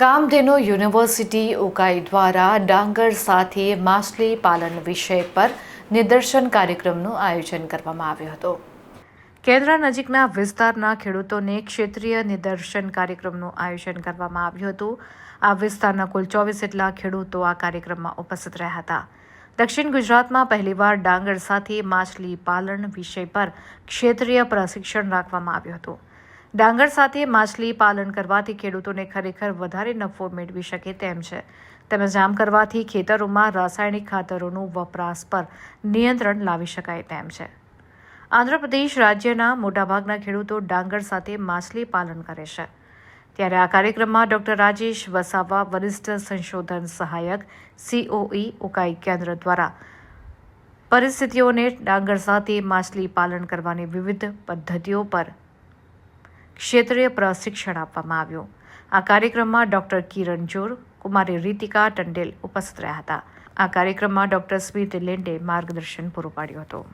Kamdhenu university Ukai દ્વારા ડાંગર સાથે માછલી પાલન વિષય પર નિદર્શન કાર્યક્રમનું આયોજન કરવામાં આવ્યું હતું. કેન્દ્ર નજીકના વિસ્તારના ખેડૂતોને ક્ષેત્રીય નિદર્શન કાર્યક્રમનું આયોજન કરવામાં આવ્યું હતું. આ વિસ્તારના કુલ ચોવીસ જેટલા ખેડૂતો આ કાર્યક્રમમાં ઉપસ્થિત રહ્યા હતા. દક્ષિણ ગુજરાતમાં પહેલીવાર ડાંગર સાથે માછલી પાલન વિષય પર ક્ષેત્રીય પ્રશિક્ષણ રાખવામાં આવ્યું હતું. ડાંગર સાથે માછલી પાલન કરવાથી ખેડૂતોને ખરેખર વધારે નફો મેળવી શકે તેમ છે. તેમજ આમ કરવાથી ખેતરોમાં રાસાયણિક ખાતરોનું વપરાશ પર નિયંત્રણ લાવી શકાય તેમ છે. આંધ્રપ્રદેશ રાજ્યના મોટાભાગના ખેડૂતો ડાંગર સાથે માછલી પાલન કરે છે. ત્યારે આ કાર્યક્રમમાં ડોક્ટર રાજેશ વસાવા, વરિષ્ઠ સંશોધન સહાયક, સીઓઈ, ઉકાઈ કેન્દ્ર દ્વારા પરિસ્થિતિઓને ડાંગર સાથે માછલી પાલન કરવાની વિવિધ પદ્ધતિઓ પર ક્ષેત્રીય પ્રશિક્ષણ આપવામાં આવ્યું. આ કાર્યક્રમમાં ડોક્ટર કિરણ જોર, કુમારી રીતિકા ટંડેલ ઉપસ્થિત રહ્યા હતા. આ કાર્યક્રમમાં ડોક્ટર સ્મિત લેન્ડે માર્ગદર્શન પૂરું પાડ્યું હતું.